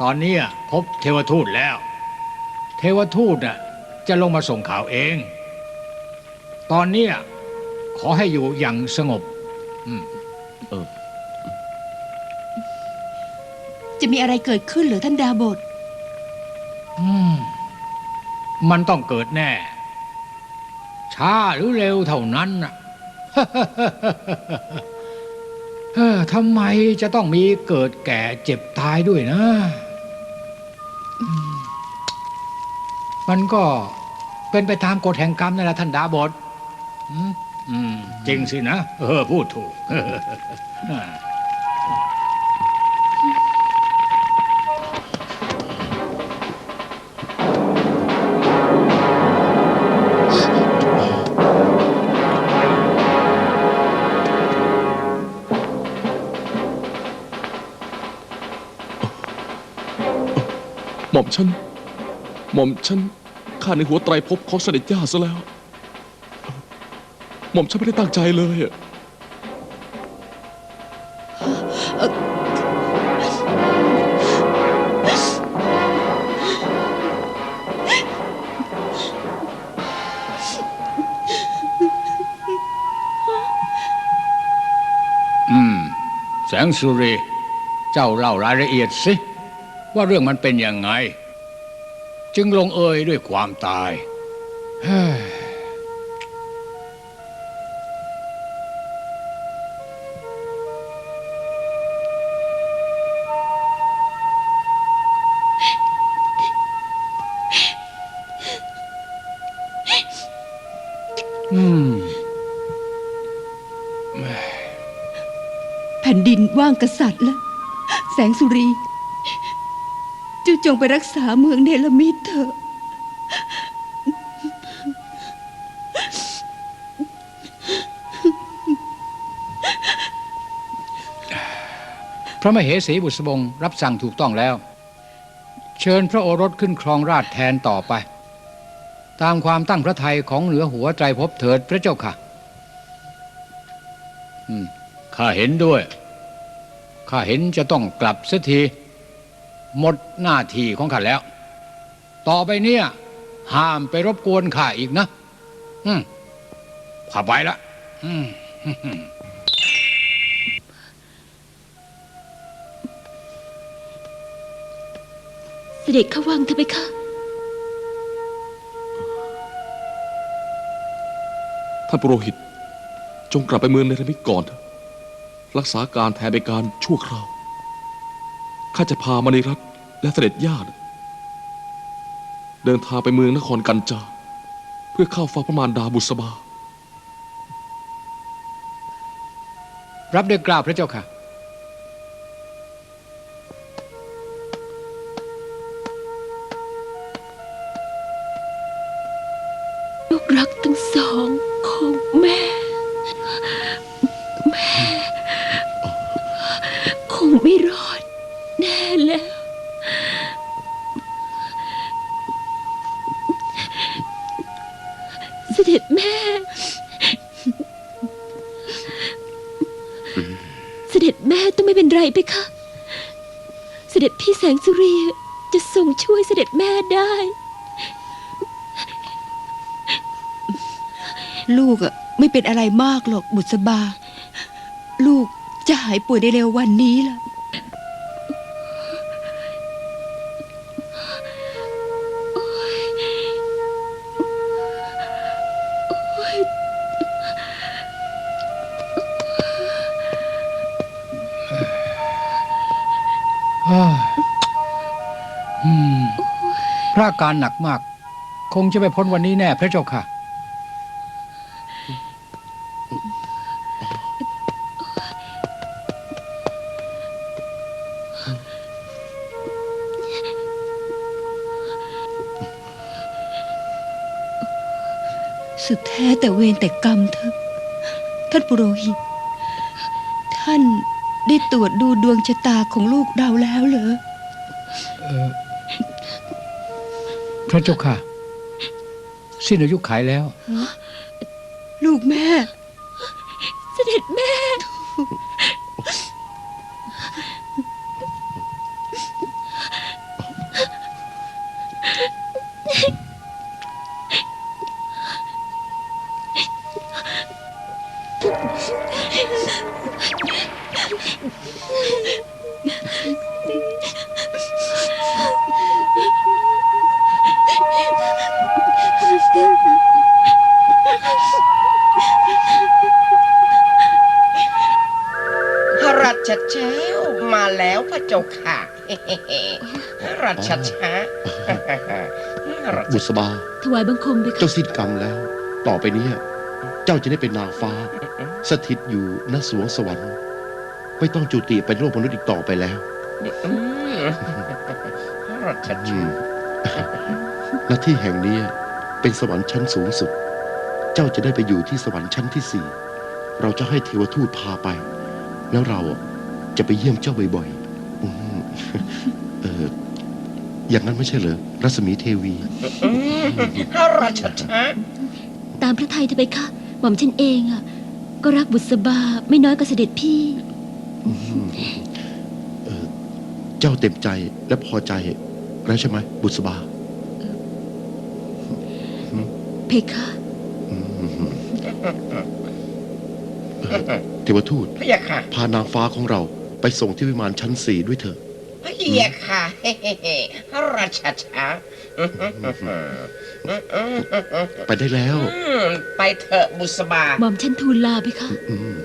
ตอนเนี้ยพบเทวทูตแล้ว เทวทูตน่ะจะลงมาส่งข่าวเอง ตอนเนี้ยขอให้อยู่อย่างสงบจะมีอะไรเกิดขึ้นเหรือท่านดาบทอืมมันต้องเกิดแน่ ช้าหรือเร็วเท่านั้นน่ะ เออทำไมจะต้องมีเกิดแก่เจ็บตายด้วยนะ มันก็เป็นไปตามกฎแห่งกรรมนั่นแหละท่านดาบทจริงสินะ เออ พูดถูก หม่อมฉัน หม่อมฉันข้าในหัวไตรภพของเสด็จย่าซะแล้ว หม่อมฉันไม่ได้ตั้งใจเลยอะอืม แสงสุรี เจ้าเล่ารายละเอียดสิ ว่าเรื่องมันเป็นยังไง จึงลงเอยด้วยความตายเฮ้ยอืมแผ่นดินว่างกษัตริย์แล้ว แสงสุรีเจ้าจงไปรักษาเมืองเนลมิตเถอะ พระมเหสีบุษบงรับสั่งถูกต้องแล้ว เชิญพระโอรสขึ้นครองราชย์แทนต่อไป ตามความตั้งพระทัยของเหนือหัวไตรภพเถิดพระเจ้าค่ะอืมข้าเห็นด้วย ข้าเห็นจะต้องกลับเสียที หมดหน้าที่ของข้าแล้ว ต่อไปเนี่ย ห้ามไปรบกวนข้าอีกนะ อืมข้าไปละอืมเสด็จเข้าวังเถอะไปค่ะท่านปุโรหิต จงกลับไปเมืองเนรมิตก่อนเถอะรักษาการแทนเป็นการชั่วคราว ข้าจะพามณีรัตน์และเสด็จญาติ เดินทางไปเมืองนครกัญจา เพื่อเข้าเฝ้าพระมารดาบุษบา รับด้วยกล่าวพระเจ้าค่ะ ลูกรักทั้งสองของแม่ แม่ คงไม่รอด แน่แล้ว เสด็จแม่ เสด็จแม่ต้องไม่เป็นไรไปคะเสด็จพี่แสงสุรีจะทรงช่วยเสด็จแม่ได้ ลูกอะไม่เป็นอะไรมากหรอกบุษบา ลูกจะหายป่วยในเร็ววันนี้ล่ะ พระอาการหนักมาก คงจะไปพ้นวันนี้แน่พระเจ้าค่ะ สุดแท้แต่เวรแต่กรรมเถอะ ท่านปุโรหิต ท่านได้ตรวจดูดวงชะตาของลูกเราแล้วเหรอพระเจ้าค่ะ สิ้นอายุขายแล้ว ลูกแม่เสด็จแม่ พระราชเจ้ามาแล้วพระเจ้าค่ะพระราชช้าพระราชบุษบา ถวายบังคมไปค่ะ เจ้าสิ้นกรรมแล้ว ต่อไปเนี้เจ้าจะได้เป็นนางฟ้า สถิตอยู่ณสวงสวรรค์ ไม่ต้องจุติเป็นโลกมนุษย์อีกต่อไปแล้ว อืมพระราชอืช้ามและที่แห่งนี้เป็นสวรรค์ชั้นสูงสุด เจ้าจะได้ไปอยู่ที่สวรรค์ชั้นที่สี่ เราจะให้เทวทูตพาไป แล้วเราจะไปเยี่ยมเจ้าบ่อยๆอืมเอออย่างนั้นไม่ใช่เหรอ รัศมีเทวีอืมพระราชช้าตามพระไทยเธอไปค่ะ หม่อมฉันเองอะ ก็รักบุษบาไม่น้อยกว่าเสด็จพี่อืม เออเจ้าเต็มใจและพอใจแล้วใช่ไหมบุษบา เพคะอืมเออเทวทูตพระยาค่ะพานางฟ้าของเราไปส่งที่วิมานชั้นสี่ด้วยเถอะ พระยาค่ะพระราชช้าไปได้แล้ว อืมไปเถอะบุษบาหม่อมฉันทูลลาเพคะ อืม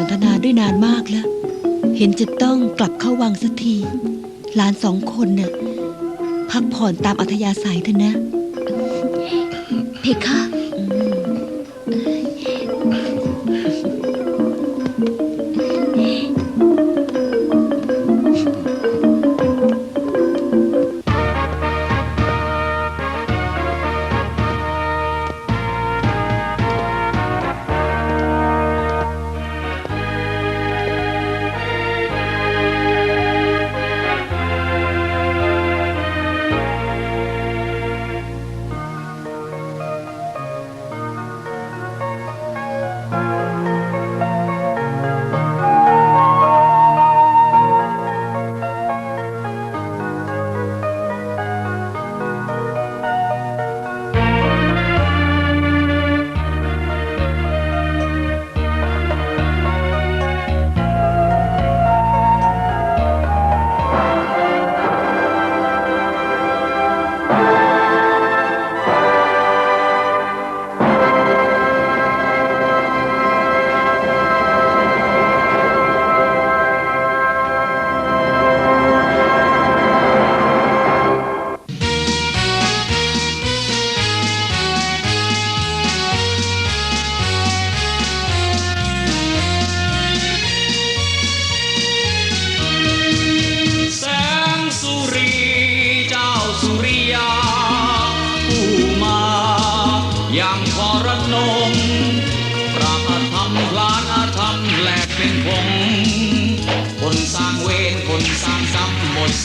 สนทนาด้วยนานมากแล้ว เห็นจะต้องกลับเข้าวังสักที หลานสองคนเนี่ยพักผ่อนตามอัธยาศัยเถอะนะ เพคะ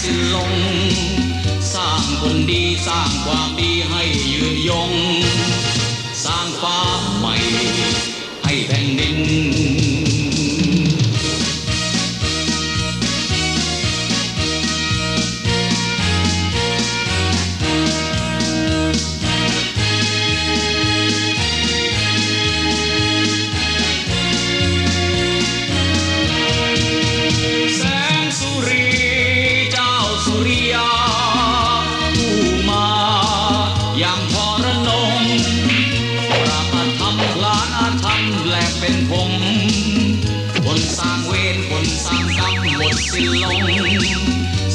สิ้นลง สร้างคนดีสร้างความดีให้ยืนยง สร้างฟ้าใหม่ให้แผ่นดิน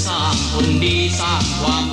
สร้างคนดีสร้างความ